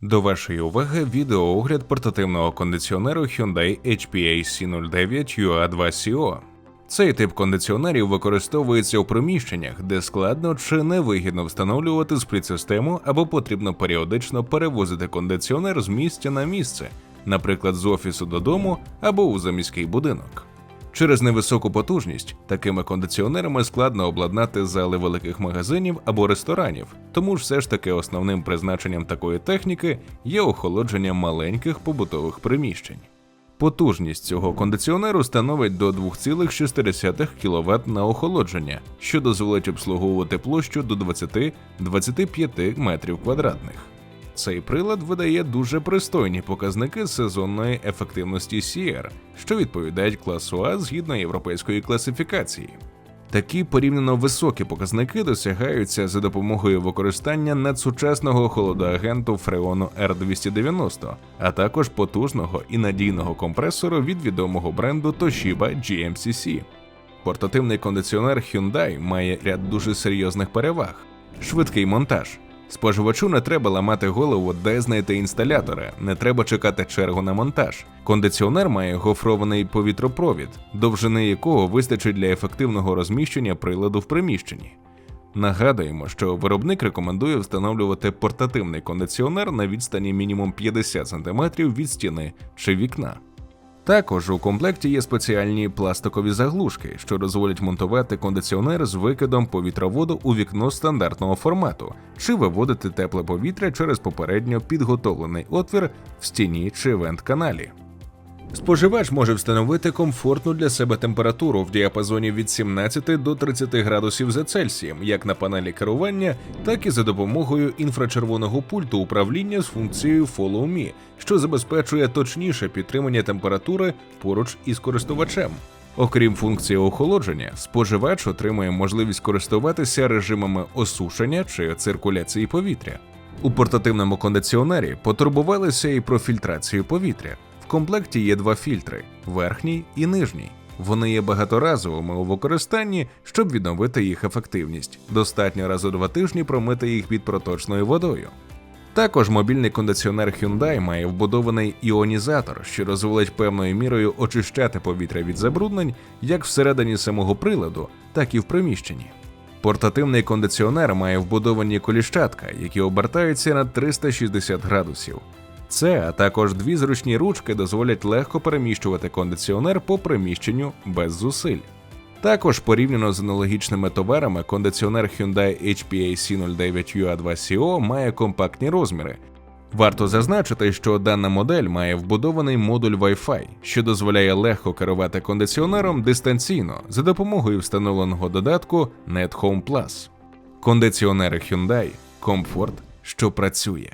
До вашої уваги відеоогляд портативного кондиціонеру Hyundai HPAC09 UA2CO. Цей тип кондиціонерів використовується у приміщеннях, де складно чи невигідно встановлювати спліт-систему або потрібно періодично перевозити кондиціонер з місця на місце, наприклад, з офісу додому або у заміський будинок. Через невисоку потужність такими кондиціонерами складно обладнати зали великих магазинів або ресторанів, тому ж все ж таки основним призначенням такої техніки є охолодження маленьких побутових приміщень. Потужність цього кондиціонеру становить до 2,6 кВт на охолодження, що дозволить обслуговувати площу до 20-25 метрів квадратних. Цей прилад видає дуже пристойні показники сезонної ефективності CR, що відповідають класу А згідно європейської класифікації. Такі порівняно високі показники досягаються за допомогою використання надсучасного холодоагенту Freon R290, а також потужного і надійного компресору від відомого бренду Toshiba GMCC. Портативний кондиціонер Hyundai має ряд дуже серйозних переваг: швидкий монтаж. Споживачу не треба ламати голову, де знайти інсталятора, не треба чекати чергу на монтаж. Кондиціонер має гофрований повітропровід, довжини якого вистачить для ефективного розміщення приладу в приміщенні. Нагадуємо, що виробник рекомендує встановлювати портативний кондиціонер на відстані мінімум 50 см від стіни чи вікна. Також у комплекті є спеціальні пластикові заглушки, що дозволять монтувати кондиціонер з викидом повітроводу у вікно стандартного формату, чи виводити тепле повітря через попередньо підготовлений отвір в стіні чи вент-каналі. Споживач може встановити комфортну для себе температуру в діапазоні від 17 до 30 градусів за Цельсієм, як на панелі керування, так і за допомогою інфрачервоного пульту управління з функцією Follow Me, що забезпечує точніше підтримання температури поруч із користувачем. Окрім функції охолодження, споживач отримує можливість користуватися режимами осушення чи циркуляції повітря. У портативному кондиціонері потурбувалися і про фільтрацію повітря. В комплекті є два фільтри верхній і нижній. Вони є багаторазовими у використанні, щоб відновити їх ефективність. Достатньо раз у два тижні промити їх під проточною водою. Також мобільний кондиціонер Hyundai має вбудований іонізатор, що дозволить певною мірою очищати повітря від забруднень як всередині самого приладу, так і в приміщенні. Портативний кондиціонер має вбудовані коліщатка, які обертаються на 360 градусів. Це, а також дві зручні ручки дозволять легко переміщувати кондиціонер по приміщенню без зусиль. Також порівняно з аналогічними товарами, кондиціонер Hyundai HPAC09 UA2CO має компактні розміри. Варто зазначити, що дана модель має вбудований модуль Wi-Fi, що дозволяє легко керувати кондиціонером дистанційно за допомогою встановленого додатку NetHome Plus. Кондиціонери Hyundai комфорт, що працює.